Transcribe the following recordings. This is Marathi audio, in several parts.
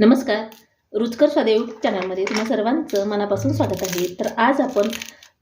नमस्कार. रुचकर स्वाद यूट्यूब चॅनलमध्ये तुम्हा सर्वांचं मनापासून स्वागत आहे. तर आज आपण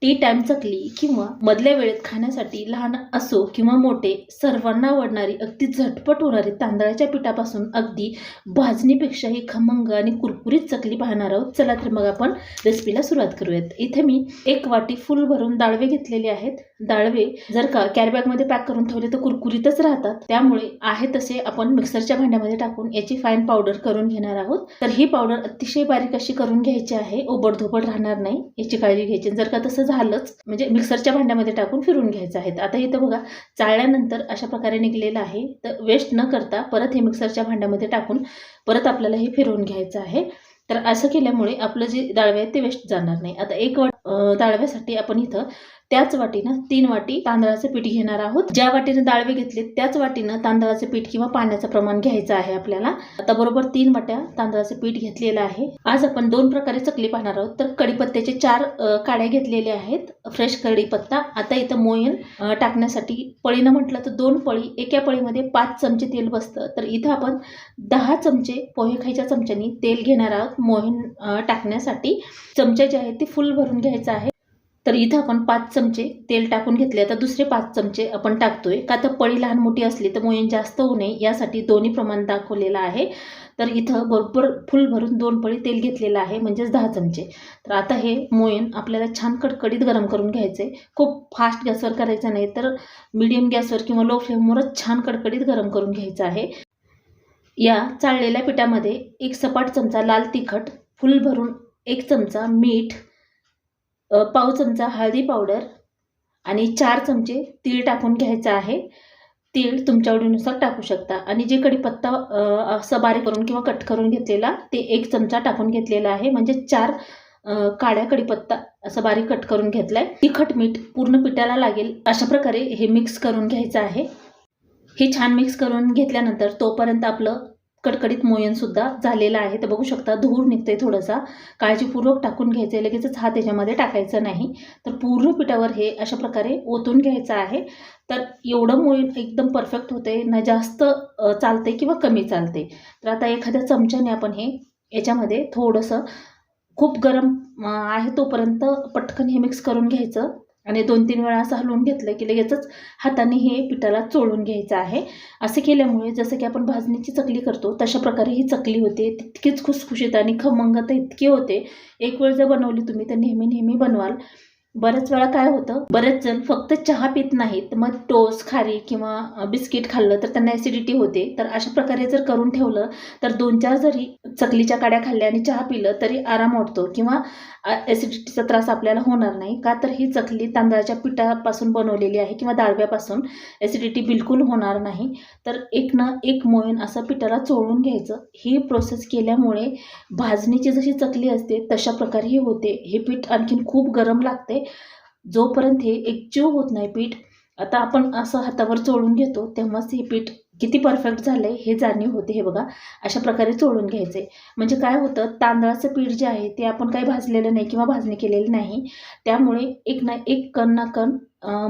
टी टाईम चकली किंवा मधल्या वेळेत खाण्यासाठी लहान असो किंवा मोठे सर्वांना आवडणारी अगदी झटपट होणारी तांदळाच्या पिठापासून अगदी भाजणीपेक्षाही खमंग आणि कुरकुरीत चकली पाहणार आहोत. चला तर मग आपण रेसिपीला सुरुवात करूयात. इथे मी एक वाटी फुल भरून दाळवे घेतलेले आहेत. दाळवे जर का कॅरीबॅगमध्ये पॅक करून ठेवले तर कुरकुरीतच राहतात. त्यामुळे आहे तसे आपण मिक्सरच्या भांड्यामध्ये टाकून याची फाईन पावडर करून घेणार आहोत. तर ही पावडर अतिशय बारीक अशी करून घ्यायची आहे. ओबडधोबड राहणार नाही. याची काळजी घ्यायची. जर का तसं झालंच. म्हणजे मिक्सरच्या भांड्यामध्ये टाकून फिरून घ्यायचं आहे आता इथं बघा चाळल्यानंतर अशा प्रकारे निघलेलं आहे. तर वेस्ट न करता परत हे मिक्सरच्या भांड्यामध्ये टाकून परत आपल्याला हे फिरवून घ्यायचं आहे. तर असं केल्यामुळे आपलं जे दाळवे आहे ते वेस्ट जाणार नाही. आता एक वाट दाळव्यासाठी आपण इथं त्याच वाटीनं तीन वाटी तांदळाचं पीठ घेणार आहोत. ज्या वाटीनं दाळवे घेतले त्याच वाटीनं तांदळाचं पीठ किंवा पाण्याचं प्रमाण घ्यायचं आहे आपल्याला. आता बरोबर तीन वाट्या तांदळाचं पीठ घेतलेलं आहे. आज आपण दोन प्रकारे चकली पाहणार आहोत. तर कढीपत्त्याचे चार काड्या घेतलेल्या आहेत. फ्रेश कढीपत्ता. आता इथं मोयन टाकण्यासाठी पळीनं म्हटलं तर दोन पळी. एका पळीमध्ये पाच चमचे तेल बसतं. तर इथं आपण दहा चमचे पोहे खायच्या चमच्यानी तेल घेणार आहोत मोहीन टाकण्यासाठी. चमचे जे आहेत ते फुल भरून घ्यायचं आहे. तर इथं आपण पाच चमचे तेल टाकून घेतले. आता दुसरे पाच चमचे आपण टाकतोय. का तर पळी लहान मोठी असली तर मोयन जास्त होऊ नये. यासाठी दोन्ही प्रमाण दाखवलेलं आहे. तर इथं बरोबर फुल भरून दोन पळी तेल घेतलेलं आहे म्हणजेच दहा चमचे. तर आता हे मोयन आपल्याला छान कडकडीत गरम करून घ्यायचं आहे खूप फास्ट गॅसवर करायचं नाही तर मिडियम गॅसवर किंवा लो फ्लेमवरच छान कडकडीत गरम करून घ्यायचं आहे. या चाळलेल्या पिठामध्ये एक सपाट चमचा लाल तिखट फुल भरून एक चमचा मीठ पाव चमचा हळदी पावडर आणि चार चमचे तीळ टाकून घ्यायचं आहे. तीळ तुमच्या आवडीनुसार टाकू शकता. आणि जे कढीपत्ता असं बारीक करून किंवा कट करून घेतलेला ते एक चमचा टाकून घेतलेला आहे. म्हणजे चार काळ्या कढीपत्ता असं बारीक कट करून घेतला आहे तिखट मीठ पूर्ण पिठाला लागेल. अशा प्रकारे हे मिक्स करून घ्यायचं आहे. हे छान मिक्स करून घेतल्यानंतर तोपर्यंत आपलं कडकडीत मोयनसुद्धा झालेला आहे. तर बघू शकता धूर निघते थोडासा. काळजीपूर्वक टाकून घ्यायचं आहे लगेचच हात त्याच्यामध्ये टाकायचा नाही. तर पूर्ण पिठावर हे अशा प्रकारे ओतून घ्यायचं आहे. तर एवढं मोयन एकदम परफेक्ट होते ना जास्त चालते किंवा कमी चालते तर आता एखाद्या चमच्याने आपण हे याच्यामध्ये थोडंसं खूप गरम आहे तोपर्यंत पटकन हे मिक्स करून घ्यायचं. आणि दोन तीन वेळा असं हलवून घेतलं की लगेचच हाताने हे पिठाला चोळून घ्यायचं आहे. असं केल्यामुळे जसं की आपण भाजणीची चकली करतो तशा प्रकारे ही चकली होते. तितकीच खुसखुशीत आणि खमंगत इतकी होते. एक वेळ जर बनवली तुम्ही तर नेहमी नेहमी बनवाल. बऱ्याच वेळा काय होतं बरेच जण फक्त चहा पित नाहीत. मग टोस खारी किंवा बिस्किट खाल्लं तर त्यांना ॲसिडिटी होते. तर अशा प्रकारे जर करून ठेवलं तर दोन चार जरी चकलीच्या काड्या खाल्ल्या आणि चहा पिलं तरी आराम वाटतो. किंवा ॲसिडिटीचा त्रास आपल्याला होणार नाही. का तर ही चकली तांदळाच्या पिठापासून बनवलेली आहे किंवा डाळव्यापासून ॲसिडिटी बिलकुल होणार नाही. तर एक ना एक मोईन असं पिठाला चोळून घ्यायचं. ही प्रोसेस केल्यामुळे भाजणीची जशी चकली असते तशा प्रकारे ही होते. हे पीठ आणखीन खूप गरम लागते. जोपर्यंत हे एकजीव होत नाही पीठ आता आपण असं हातावर चोळून घेतो तेव्हाच हे पीठ किती परफेक्ट झालं आहे हे जाणीव होते हे बघा. अशा प्रकारे चोळून घ्यायचे. म्हणजे काय होतं तांदळाचं पीठ जे आहे ते आपण काही भाजलेलं नाही किंवा भाजणी केलेली नाही. त्यामुळे एक ना एक कण ना कण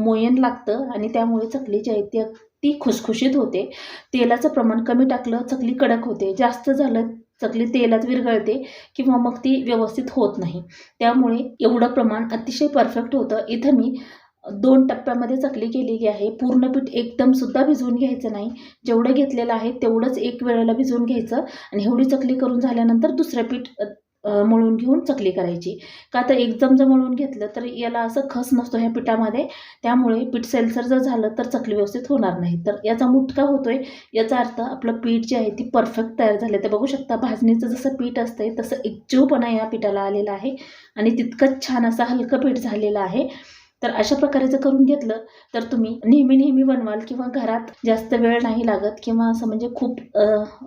मोयन लागतं आणि त्यामुळे चकली जी आहे ती ती खुसखुशीत होते. तेलाचं प्रमाण कमी टाकलं चकली कडक होते. जास्त झालं चकली तेलात विरघळते किंवा मग ती व्यवस्थित होत नाही. त्यामुळे एवढं प्रमाण अतिशय परफेक्ट होतं. इथं मी दोन टप्प्यामध्ये चकली केलेली आहे. पूर्ण पीठ एकदम सुद्धा भिजवून घ्यायचं नाही. जेवढं घेतलेलं आहे तेवढंच एक वेळेला भिजवून घ्यायचं आणि एवढी चकली करून झाल्यानंतर दुसरं पीठ मळून घेऊन चकली करायची. का तर एकदम जर मळून घेतलं तर याला असं खस नसतो ह्या पिठामध्ये. त्यामुळे पीठ सेल्सर जर झालं तर चकली व्यवस्थित होणार नाही. तर याचा मुटका होतोय. याचा अर्थ आपलं पीठ जे आहे ती परफेक्ट तयार झाले तर बघू शकता भाजणीचं जसं पीठ असतंय तसं एकजीवपणा या पिठाला आलेला आहे. आणि तितकंच छान असं हलकं पीठ झालेलं आहे. तर अशा प्रकारे जर करून घेतलं तर तुम्ही नेहमी नेहमी बनवाल किंवा घरात जास्त वेळ नाही लागत किंवा असं म्हणजे खूप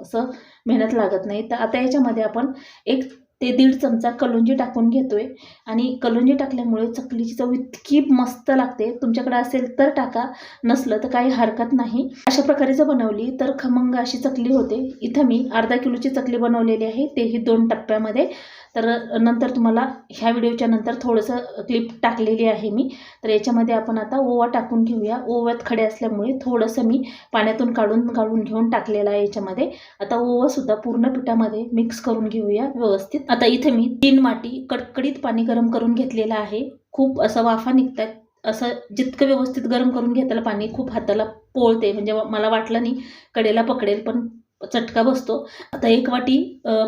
असं मेहनत लागत नाही. तर आता याच्यामध्ये आपण एक ते दीड चमचा कलोंजी टाकून घेतोय आणि कलोंजी टाकल्यामुळे चकलीची चव इतकी मस्त लागते. तुमच्याकडे असेल तर टाका नसलं तर काही हरकत नाही. अशा प्रकारे जर बनवली तर खमंग अशी चकली होते. इथं मी अर्धा किलोची चकली बनवलेली आहे. तेही दोन टप्प्यामध्ये. तर नंतर तुम्हाला ह्या व्हिडिओच्या नंतर थोडंसं क्लिप टाकलेली आहे मी. तर याच्यामध्ये आपण आता ओवा टाकून घेऊया. ओव्यात खडे असल्यामुळे थोडंसं मी पाण्यातून काढून काढून घेऊन टाकलेलं आहे याच्यामध्ये. आता ओवासुद्धा पूर्ण पिठामध्ये मिक्स करून घेऊया व्यवस्थित. आता इथे मी तीन वाटी कडकडीत पाणी गरम करून घेतलेलं आहे. खूप असं वाफा निघतात. असं जितकं व्यवस्थित गरम करून घेताला पाणी खूप हाताला पोळते. म्हणजे मला वाटलं नाही कडेला पकडेल पण चटका बसतो. आता एक वाटी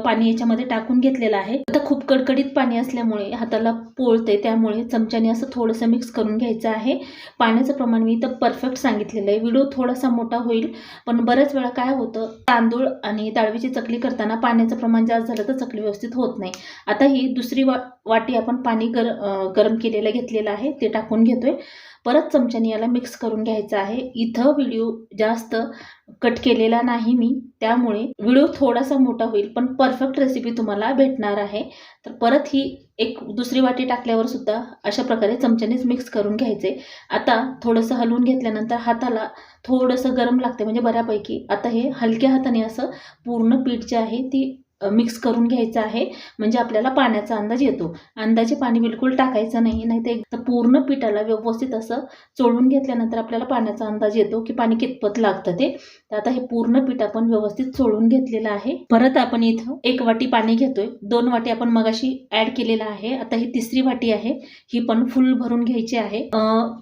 पाणी याच्यामध्ये टाकून घेतलेलं आहे. आता खूप कडकडीत पाणी असल्यामुळे हाताला पोळते त्यामुळे चमच्याने असं थोडंसं मिक्स करून घ्यायचं आहे. पाण्याचं प्रमाण मी इथं परफेक्ट सांगितलेलं आहे. व्हिडिओ थोडासा मोठा होईल पण बऱ्याच वेळा काय होतं तांदूळ आणि डाळवीची चकली करताना पाण्याचं प्रमाण जास्त झालं तर चकली व्यवस्थित होत नाही. आता ही दुसरी वा वाटी आपण पाणी गर गरम केलेलं घेतलेलं आहे ते टाकून घेतोय. परत चमच्याने याला मिक्स करून घ्यायचं आहे. इथं व्हिडिओ जास्त कट केलेला नाही मी. त्यामुळे व्हिडिओ थोडासा मोठा होईल पण परफेक्ट रेसिपी तुम्हाला भेटणार आहे. तर परत ही एक दुसरी वाटी टाकल्यावर सुद्धा अशा प्रकारे चमच्यानेच मिक्स करून घ्यायचे. आता थोडंसं हलवून घेतल्यानंतर हाताला थोडंसं गरम लागते म्हणजे बऱ्यापैकी. आता हे हलक्या हाताने असं पूर्ण पीठ जे आहे ती मिक्स करून घ्यायचं आहे. म्हणजे आपल्याला पाण्याचा अंदाज येतो. अंदाजे पाणी बिलकुल टाकायचं नाही नाही तर पूर्ण पिठाला व्यवस्थित असं चोळून घेतल्यानंतर आपल्याला पाण्याचा अंदाज येतो की पाणी कितपत लागतं ते. तर आता हे पूर्ण पीठ आपण व्यवस्थित चोळून घेतलेलं आहे. परत आपण इथं एक वाटी पाणी घेतोय. दोन वाटी आपण मगाशी ऍड केलेलं आहे. आता ही तिसरी वाटी आहे. ही पण फुल भरून घ्यायची आहे.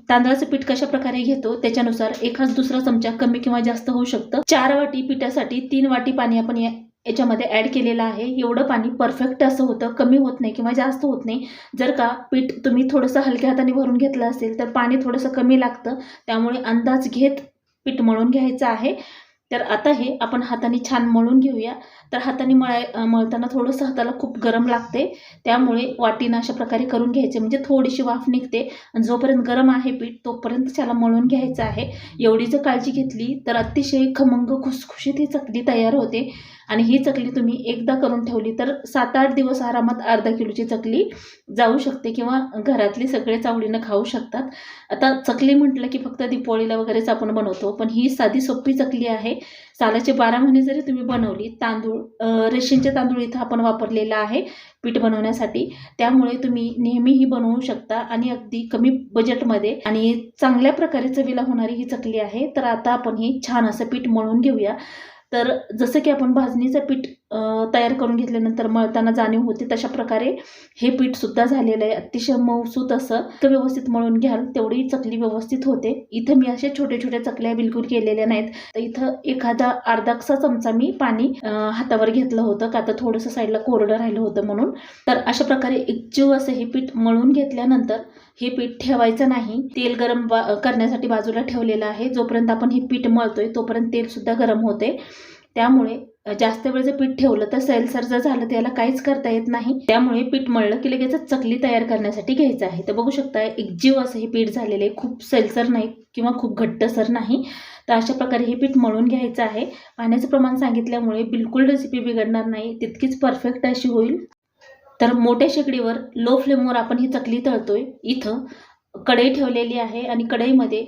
तांदळाचं पीठ कशा प्रकारे घेतो? त्याच्यानुसार एखाद दुसरा चमचा कमी किंवा जास्त होऊ शकतं. चार वाटी पिठासाठी तीन वाटी पाणी आपण या याच्यामध्ये ॲड केलेलं आहे. एवढं पाणी परफेक्ट असं होतं कमी होत नाही किंवा जास्त होत नाही. जर का पीठ तुम्ही थोडंसं हलक्या हाताने भरून घेतलं असेल तर पाणी थोडंसं कमी लागतं. त्यामुळे अंदाज घेत पीठ मळून घ्यायचं आहे. तर आता हे आपण हाताने छान मळून घेऊया. तर हाताने मळाय मळताना थोडंसं हाताला खूप गरम लागते. त्यामुळे वाटीनं अशा प्रकारे करून घ्यायचे. म्हणजे थोडीशी वाफ निघते. आणि जोपर्यंत गरम आहे पीठ तोपर्यंत त्याला मळून घ्यायचं आहे. एवढी जर काळजी घेतली तर अतिशय खमंग खुसखुशीत ही चकली तयार होते. आणि ही चकली तुम्ही एकदा करून ठेवली तर सात आठ दिवस आरामात अर्धा किलोची चकली जाऊ शकते किंवा घरातली सगळेच आवडीनं खाऊ शकतात. आता चकली म्हटलं की फक्त दिपोळीला वगैरेच आपण बनवतो पण ही साधी सोपी चकली आहे. सालाचे बारा महिने जरी तुम्ही बनवली तांदूळ अं, तांदूळ इथं आपण वापरलेला आहे पीठ बनवण्यासाठी. त्यामुळे तुम्ही नेहमीही बनवू शकता आणि अगदी कमी बजेटमध्ये आणि चांगल्या प्रकारे चवीला होणारी ही चकली आहे. तर आता आपण ही छान असं पीठ मळून घेऊया. तर जसं की आपण भाजणीचं पीठ तयार करून घेतल्यानंतर मळताना जाणीव होते. तशा प्रकारे हे पीठसुद्धा झालेलं आहे. अतिशय मऊसूत असं इतकं व्यवस्थित मळून घ्याल तेवढी चकली व्यवस्थित होते. इथं मी अशा छोट्या छोट्या चकल्या बिलकुल केलेल्या नाहीत. तर इथं एखादा अर्धासा चमचा मी पाणी हातावर घेतलं होतं. का तर थोडंसं साईडला कोरडं राहिलं होतं म्हणून. तर अशा प्रकारे एकजीव असं हे पीठ मळून घेतल्यानंतर हे पीठ ठेवायचं नाही. तेल गरम बा करण्यासाठी बाजूला ठेवलेलं आहे. जोपर्यंत आपण हे पीठ मळतोय तोपर्यंत तेल सुद्धा गरम होते. त्यामुळे जास्त वेळ जर पीठ ठेवलं तर सैलसर जर झालं त्याला काहीच करता येत नाही. त्यामुळे पीठ मळलं की लगेचच चकली तयार करण्यासाठी घ्यायचं आहे. तर बघू शकता एकजीव असं हे पीठ झालेलं आहे. खूप सैलसर नाही किंवा खूप घट्टसर नाही. तर अशा प्रकारे हे पीठ मळून घ्यायचं आहे. पाण्याचं प्रमाण सांगितल्यामुळे बिलकुल रेसिपी बिघडणार नाही. तितकीच परफेक्ट अशी होईल. तर मोठ्या शेगडीवर लो फ्लेमवर आपण ही चकली तळतोय. इथं कढई ठेवलेली आहे आणि कढईमध्ये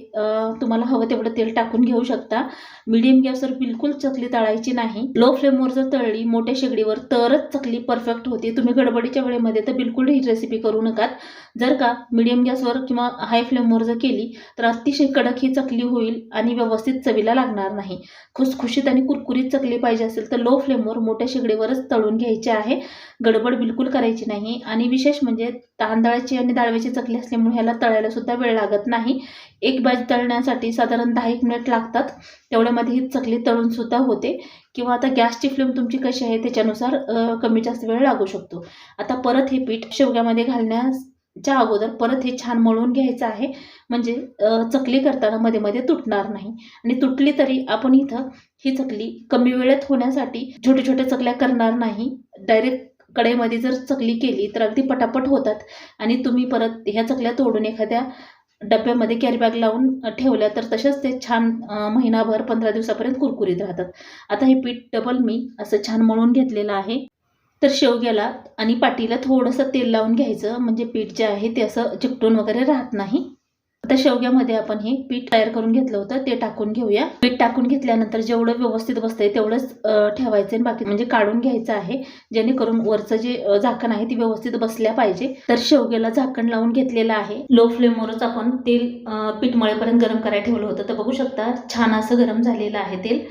तुम्हाला हवं तेवढं तेल टाकून घेऊ शकता. मीडियम गॅसवर बिलकुल चकली तळायची नाही. लो फ्लेमवर जर तळली मोठ्या शेगडीवर तरच चकली परफेक्ट होते. तुम्ही गडबडीच्या वेळेमध्ये तर बिलकुल ही रेसिपी करू नकात जर का मीडियम गॅसवर किंवा हाय फ्लेमवर जर केली तर अतिशय कडक ही चकली होईल आणि व्यवस्थित चवीला लागणार नाही. खुसखुशीत आणि कुरकुरीत चकली पाहिजे असेल तर लो फ्लेमवर मोठ्या शेगडीवरच तळून घ्यायची आहे. गडबड बिलकुल करायची नाही. आणि विशेष म्हणजे तांदळाची आणि डाळव्याची चकली असल्यामुळे ह्याला तळायला सुद्धा वेळ लागत नाही. एक बाज तळण्यासाठी साधारण दहा एक मिनिट लागतात. तेवढ्यामध्ये ही चकली तळून सुद्धा होते. किंवा आता गॅसची फ्लेम तुमची कशी आहे त्याच्यानुसार कमी जास्त वेळ लागू शकतो. आता परत हे पीठ शेवग्यामध्ये घालण्याच्या अगोदर परत हे छान मळून घ्यायचं आहे. म्हणजे चकली करताना मध्ये मध्ये तुटणार नाही. आणि तुटली तरी आपण इथं ही चकली कमी वेळेत होण्यासाठी छोट्या छोट्या चकल्या करणार नाही. डायरेक्ट कढईमध्ये जर चकली केली तर अगदी पटापट होतात. आणि तुम्ही परत ह्या चकल्या तोडून एखाद्या डब्यामध्ये कॅरीबॅग लावून ठेवल्या तर तसेच ते छान महिनाभर पंधरा दिवसापर्यंत कुरकुरीत राहतात. आता हे पीठ डबल मी असं छान मळून घेतलेलं आहे. तर शेवग्याला आणि पाटीला थोडंसं तेल लावून घ्यायचं. म्हणजे पीठ जे आहे ते असं चिकटून वगैरे राहत नाही. आता शेवग्यामध्ये आपण हे पीठ तयार करून घेतलं होतं ते टाकून घेऊया. पीठ टाकून घेतल्यानंतर जेवढं व्यवस्थित बसतंय तेवढंच ठेवायचं आहे बाकी म्हणजे काढून घ्यायचं आहे. जेणेकरून वरचं जे झाकण आहे ते व्यवस्थित बसल्या पाहिजे. तर शेवग्याला झाकण लावून घेतलेलं आहे. लो फ्लेमवरच आपण तेल पीठ मळेपर्यंत गरम करायला ठेवलं होतं. तर बघू शकता छान असं गरम झालेलं आहे तेल.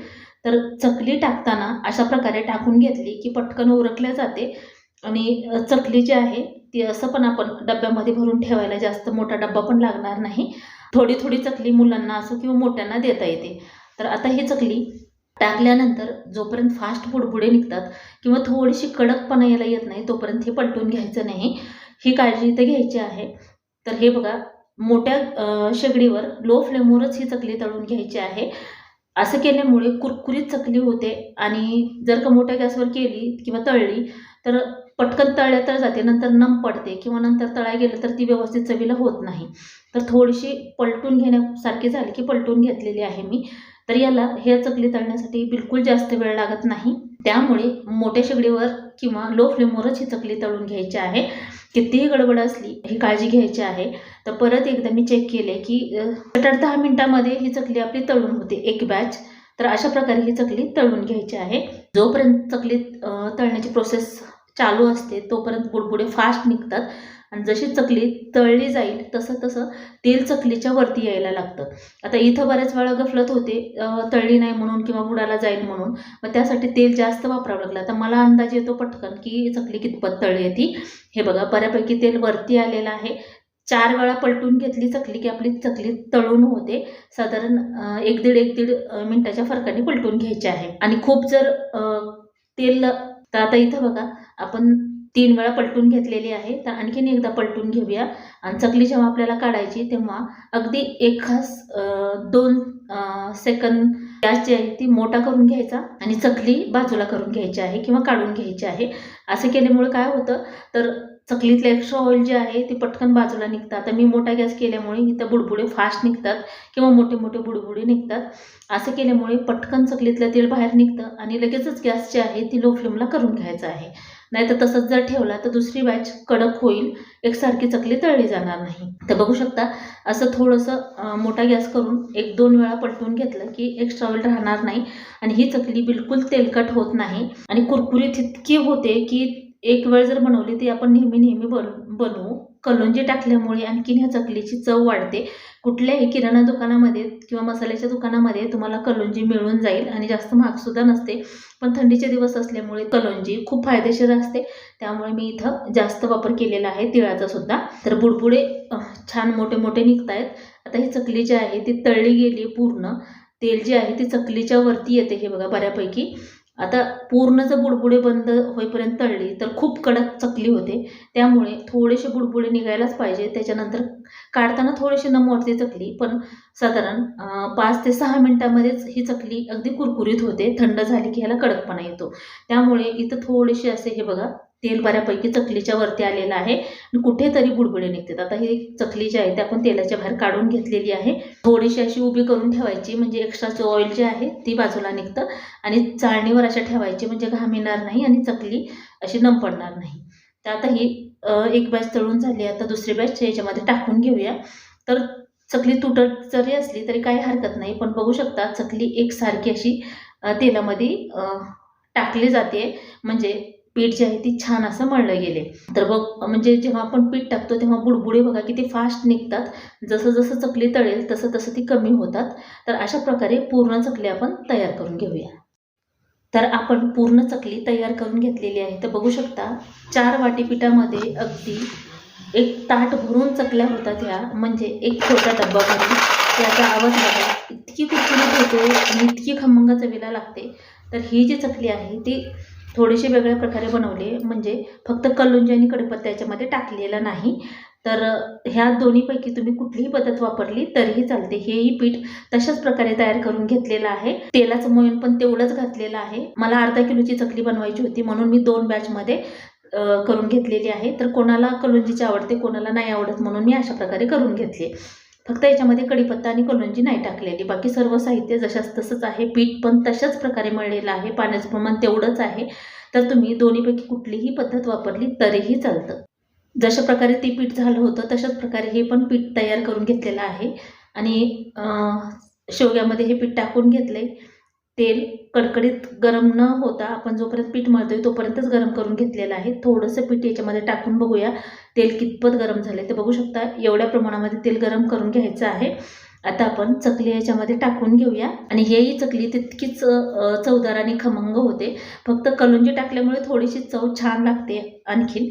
तर चकली टाकताना अशा प्रकारे टाकून घेतली की पटकन उरकल्या जाते. आणि चकली जी आहे ती असं पण आपण डब्यामध्ये भरून ठेवायला जास्त मोठा डब्बा पण लागणार नाही. थोडी थोडी चकली मुलांना असो किंवा मोठ्यांना देता येते. तर आता ही चकली टाकल्यानंतर जोपर्यंत फास्ट बुडबुडे निघतात किंवा थोडीशी कडकपणा यायला येत नाही तोपर्यंत हे पलटून घ्यायचं नाही. ही काळजी इथं घ्यायची आहे. तर हे बघा मोठ्या शेगडीवर लो फ्लेमवरच ही चकली तळून घ्यायची आहे. असं केल्यामुळे कुरकुरीत चकली होते आणि जर का मोठ्या गॅसवर केली किंवा तळली तर पटकन तळल्या तर जाते नंतर नम पडते किंवा नंतर तळाय गेलं तर ती व्यवस्थित चवीला होत नाही. तर थोडीशी पलटून घेण्यासारखी झाली की पलटून घेतलेली आहे मी. तर याला हे चकली तळण्यासाठी बिलकुल जास्त वेळ लागत नाही. त्यामुळे मोठ्या शेगडीवर किंवा लो फ्लेमवरच ही चकली तळून घ्यायची आहे. कितीही गडबड असली ही काळजी घ्यायची आहे. तर परत एकदा मी चेक केले की अ, आठ दहा मिनिटामध्ये ही चकली आपली तळून होते एक बॅच तर अशा प्रकारे ही चकली तळून घ्यायची आहे. जोपर्यंत चकली तळण्याची प्रोसेस चालू असते तोपर्यंत बुडबुडे फास्ट निघतात. आणि जशी चकली तळली जाईल तसं तसं तेल चकलीच्या वरती यायला लागतं. आता इथं बऱ्याच वेळा गफलत होते तळली नाही म्हणून किंवा बुडाला जाईल म्हणून. मग त्यासाठी तेल जास्त वापरावं लागलं. आता मला अंदाज येतो पटकन की चकली कितपत तळली आहे ती. हे बघा बऱ्यापैकी तेल वरती आलेलं आहे. चार वेळा पलटून घेतली चकली की आपली चकली तळून होते. साधारण एक दीड एक दीड मिनटाच्या फरकाने पलटून घ्यायची आहे. आणि खूप जर तेल तर आता इथं बघा आपण तीन वेळा पलटून घेतलेली आहे तर आणखीन एकदा पलटून घेऊया. आणि चकली जेव्हा आपल्याला काढायची तेव्हा अगदी एक खास दोन सेकंद गॅस जी आहे ती मोठा करून घ्यायचा आणि चकली बाजूला करून घ्यायची आहे किंवा काढून घ्यायची आहे. असं केल्यामुळे काय होतं तर चकलीतलं एक्स्ट्रा ऑइल जे आहे ते पटकन बाजूला निघतं आता मी मोठा गॅस केल्यामुळे इथं बुडबुडे फास्ट निघतात किंवा मोठे मोठे बुडबुडे निघतात. असं केल्यामुळे पटकन चकलीतलं तेल बाहेर निघतं आणि लगेचच गॅस जे आहे ती लो फ्लेमला करून घ्यायचं आहे. नाहीतर तसंच जर ठेवला तर दुसरी बॅच कडक होईल. एकसारखी चकली तळली जाणार नाही. तर बघू शकता असं थोडंसं मोठा गॅस करून एक दोन वेळा पलटून घेतलं की एक्स्ट्रा ऑइल राहणार नाही. आणि ही चकली बिलकुल तेलकट होत नाही. आणि कुरकुरीत इतकी होते की एक वेळ जर बनवली ती आपण नेहमी नेहमी बन बनवू. कलोंजी टाकल्यामुळे आणखीन ह्या चकलीची चव वाढते. कुठल्याही किराणा दुकानामध्ये किंवा मसाल्याच्या दुकानामध्ये तुम्हाला कलोंजी मिळून जाईल आणि जास्त महागसुद्धा नसते. पण थंडीचे दिवस असल्यामुळे कलोंजी खूप फायदेशीर असते. त्यामुळे मी इथं जास्त वापर केलेला आहे तिळाचा सुद्धा. तर बुडबुडे छान मोठे मोठे निघत आहेत आता ही चकली जी आहे ती तळली गेली पूर्ण. तेल जे आहे ते चकलीच्या वरती येते हे बघा बऱ्यापैकी. आता पूर्ण जर बुडबुडे बंद होईपर्यंत तळली तर खूप कडक चकली होते. त्यामुळे थोडेसे बुडबुडे निघायलाच पाहिजे. त्याच्यानंतर काढताना थोडेसे नमवते चकली पण साधारण पाच ते सहा मिनटामध्येच ही चकली अगदी कुरकुरीत होते. थंड झाली की ह्याला कडकपणा येतो. त्यामुळे इथं थोडेसे असे हे बघा तेल बऱ्यापैकी चकलीच्या वरती आलेलं आहे आणि कुठेतरी बुडबुडे निघतात. आता ही चकली जी आहे ती आपण तेलाच्या बाहेर काढून घेतलेली आहे. थोडीशी अशी उभी करून ठेवायची म्हणजे एक्स्ट्राचं ऑइल जे आहे ती बाजूला निघतं आणि चाळणीवर अशा ठेवायची म्हणजे घाम येणार नाही आणि चकली अशी नम पडणार नाही. तर आता ही एक बॅच तळून झाली आता दुसरी बॅच याच्यामध्ये टाकून घेऊया. तर चकली तुटत जरी असली तरी काही हरकत नाही पण बघू शकता चकली एकसारखी अशी तेलामध्ये टाकली जाते. म्हणजे पीठ जे आहे ती छान असं मळलं गेले. तर बघ म्हणजे जेव्हा आपण पीठ टाकतो तेव्हा बुडबुडे बघा किती फास्ट निघतात. जसं जसं चकली तळेल तसं तसं ती कमी होतात. तर अशा प्रकारे पूर्ण चकली आपण तयार करून घेऊया. तर आपण पूर्ण चकली तयार करून घेतलेली आहे. तर बघू शकता चार वाटी पिठामध्ये अगदी एक ताट भरून चकल्या होतात ह्या. म्हणजे एक छोटा डब्बा भरून. त्याचा आवाज बघा इतकी कुरकुरीत होते आणि इतकी खमंग चवीला लागते. तर ही जी चकली आहे ती थोडेसे वेगळ्या प्रकारे बनवले. म्हणजे फक्त कलुंजी आणि कडीपत्ता याच्यामध्ये टाकलेला नाही. तर ह्या दोन्हीपैकी तुम्ही कुठलीही पद्धत वापरली तरीही चालते. हेही पीठ तशाच प्रकारे तयार करून घेतलेलं आहे. तेलाचं मोयन पण तेवढंच घातलेलं आहे. मला अर्धा किलोची चकली बनवायची होती म्हणून मी दोन बॅचमध्ये करून घेतलेली आहे. तर कोणाला कलुंजीची आवडते कोणाला नाही आवडत म्हणून मी अशा प्रकारे करून घेतली. फक्त याच्यामध्ये कडीपत्ता आणि कलुंजी नाही टाकलेली. बाकी सर्व साहित्य जशाच तसंच आहे. पीठ पण तशाच प्रकारे मळलेलं आहे. पाण्याचं प्रमाण तेवढंच आहे. तर तुम्ही दोन्हीपैकी कुठलीही पद्धत वापरली तरीही चालतं. जशा प्रकारे ते पीठ झालं होतं तशाच प्रकारे हे पण पीठ तयार करून घेतलेलं आहे. आणि शेवग्यामध्ये हे पीठ टाकून घेतले तेल कडकडीत गरम न होता आपण जोपर्यंत पीठ मळतोय तोपर्यंतच गरम करून घेतलेलं आहे. थोडंसं पीठ याच्यामध्ये टाकून बघूया. तेल कितपत गरम झाले ते बघू शकता. एवढ्या प्रमाणामध्ये तेल गरम करून घ्यायचं आहे. आता आपण चकली याच्यामध्ये टाकून घेऊया. आणि हेही चकली तितकीच चवदार आणि खमंग होते. फक्त कलुंजी टाकल्यामुळे थोडीशी चव छान लागते आणखीन.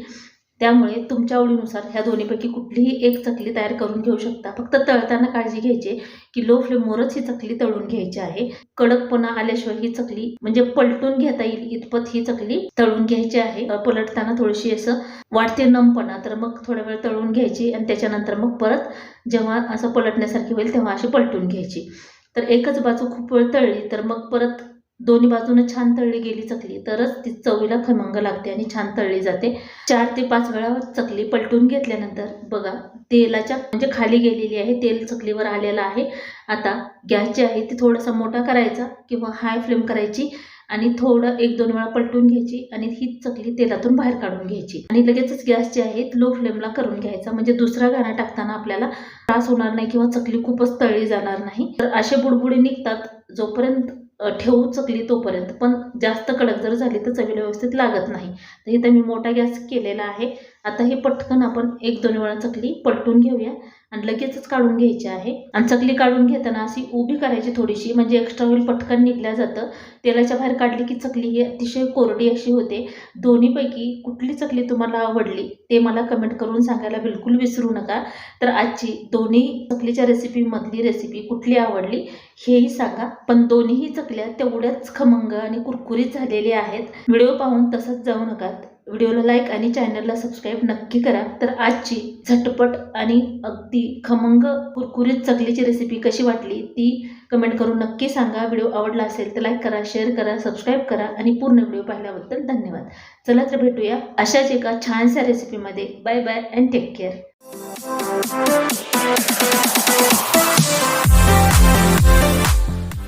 त्यामुळे तुमच्या आवडीनुसार ह्या दोन्हीपैकी कुठलीही एक चकली तयार करून घेऊ शकता. फक्त तळताना काळजी घ्यायची की लो फ्लेमवरच ही चकली तळून घ्यायची आहे. कडकपणा आल्याशिवाय ही चकली म्हणजे पलटून घेता येईल इतपत ही चकली तळून घ्यायची आहे. पलटताना थोडीशी असं वाढते नमपणा तर मग थोडा वेळ तळून घ्यायची आणि त्याच्यानंतर मग परत जेव्हा असं पलटण्यासारखी होईल तेव्हा अशी पलटून घ्यायची. तर एकच बाजू खूप वेळ तळली तर मग परत दोन्ही बाजूने छान तळली गेली चकली. तरच ती चवीला खमंग लागते आणि छान तळली जाते. चार ते पाच वेळा चकली पलटून घेतल्यानंतर बघा तेलाच्या म्हणजे खाली गेलेली आहे तेल चकलीवर आलेलं आहे. आता गॅस जे आहे ते थोडासा मोठा करायचा किंवा हाय फ्लेम करायची आणि थोडं एक दोन वेळा पलटून घ्यायची आणि ही चकली तेलातून बाहेर काढून घ्यायची. आणि लगेचच गॅस जे आहे लो फ्लेमला करून घ्यायचा. म्हणजे दुसरा गाणा टाकताना आपल्याला त्रास होणार नाही किंवा चकली खूपच तळली जाणार नाही. तर असे बुडबुडे निघतात जोपर्यंत ठेवू चकली तोपर्यंत. पण जास्त कडक जर झाली तर चवीला व्यवस्थित लागत नाही. तर इथं मी मोठा गॅस केलेला आहे. आता हे पटकन आपण एक दोन वेळा चकली पलटून घेऊया. आणि लगेचच काढून घ्यायची आहे. आणि चकली काढून घेताना अशी उभी करायची थोडीशी म्हणजे एक्स्ट्रा होईल पटकन निघल्या जातं. तेलाच्या बाहेर काढली की चकली ही अतिशय कोरडी अशी होते. दोन्हीपैकी कुठली चकली तुम्हाला आवडली ते मला कमेंट करून सांगायला बिलकुल विसरू नका. तर आजची दोन्ही चकलीच्या रेसिपीमधली रेसिपी कुठली आवडली हेही सांगा. पण दोन्हीही चकल्या तेवढ्याच खमंग आणि कुरकुरीत झालेल्या आहेत. व्हिडिओ पाहून तसंच जाऊ नका व्हिडिओला लाईक आणि चॅनलला सबस्क्राईब नक्की करा. तर आजची झटपट आणि अगदी खमंग कुरकुरीत चकलीची रेसिपी कशी वाटली ती कमेंट करून नक्की सांगा. व्हिडिओ आवडला असेल तर लाईक करा शेअर करा सबस्क्राईब करा आणि पूर्ण व्हिडिओ पाहिल्याबद्दल धन्यवाद. चला तर भेटूया अशाच एका छानशा रेसिपीमध्ये bye bye and take care